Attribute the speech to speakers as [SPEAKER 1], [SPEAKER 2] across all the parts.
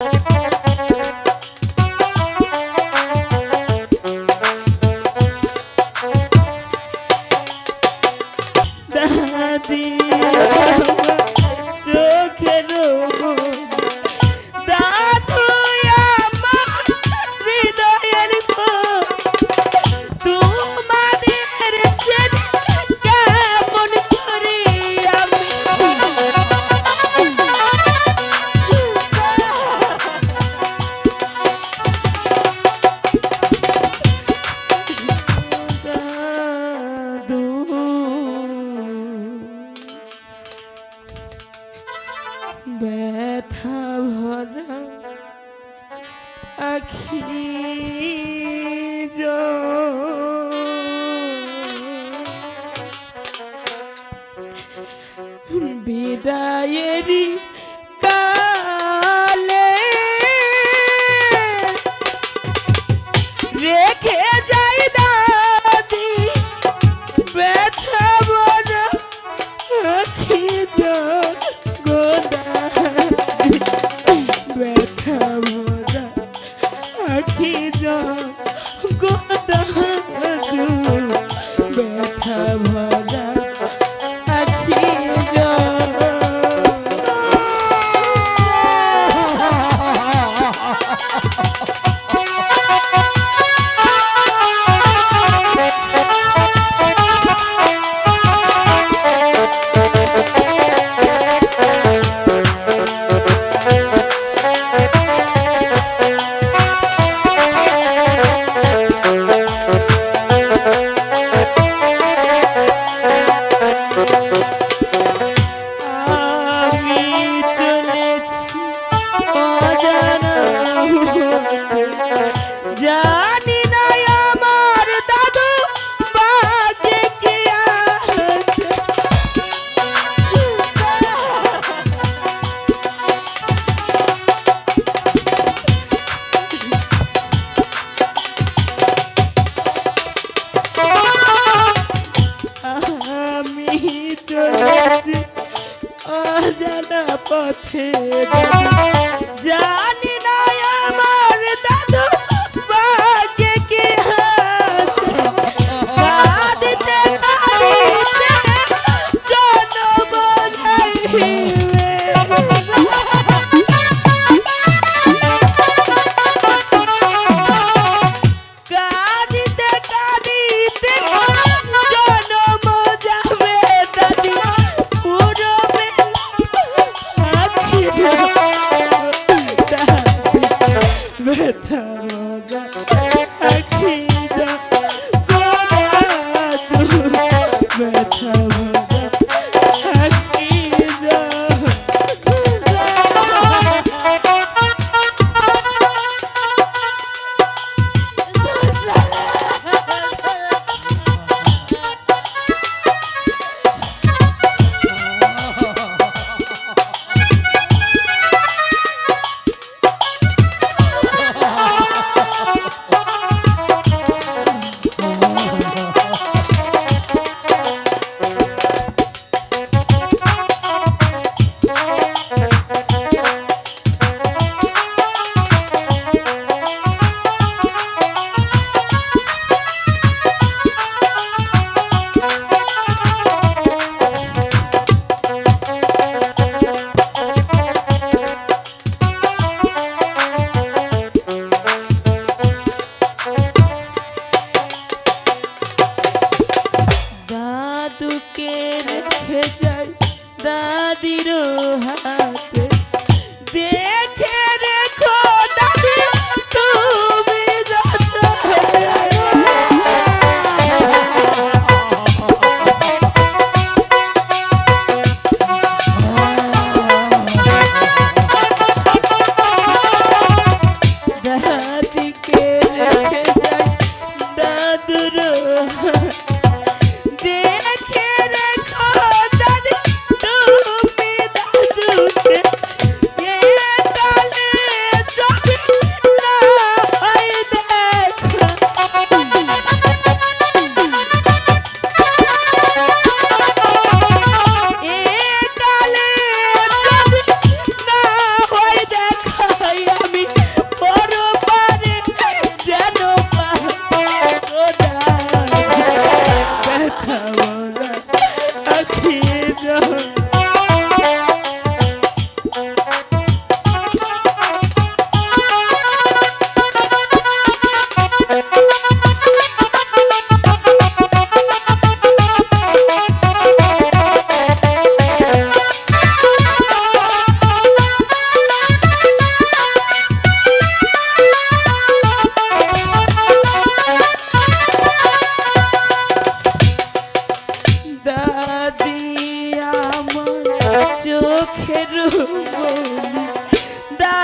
[SPEAKER 1] Thank you. আখি বিদায়েরই অজানা Okay. চোখের দা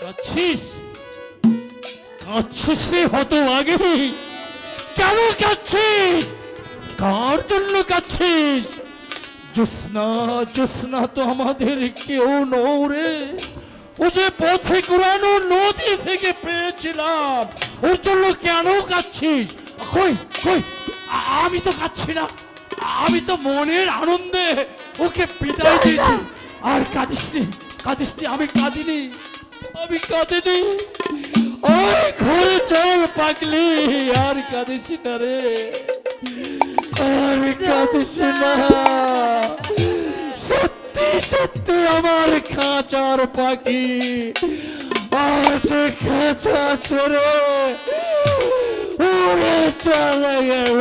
[SPEAKER 1] কাঁদছিস
[SPEAKER 2] কাঁদছিস হতো আগে। কেন কাঁদছিস কার জন্য কাঁদছিস জোৎস্না জোৎস্না তো আমাদের কেউ নৌ রে ও যে পথে ঘুরানো নদী থেকে পেয়েছিলাম। ওর জন্য কেন কাচ্ছিস কই কই? আমি তো কাচ্ছি না। আমি তো মনের আনন্দে ওকে বিদায় দিয়েছি। আর কাঁদিসনি কাঁদিসনি আমি কাঁদিনি। আমি কাঁদিনি। ওই ঘরে চল পাগলি আর কাঁদিস না রে। আর কাঁদিস না। সত্যি সত্যি। আমার খাঁচার পাখি আর খাঁচা ছেড়ে চলে গেল।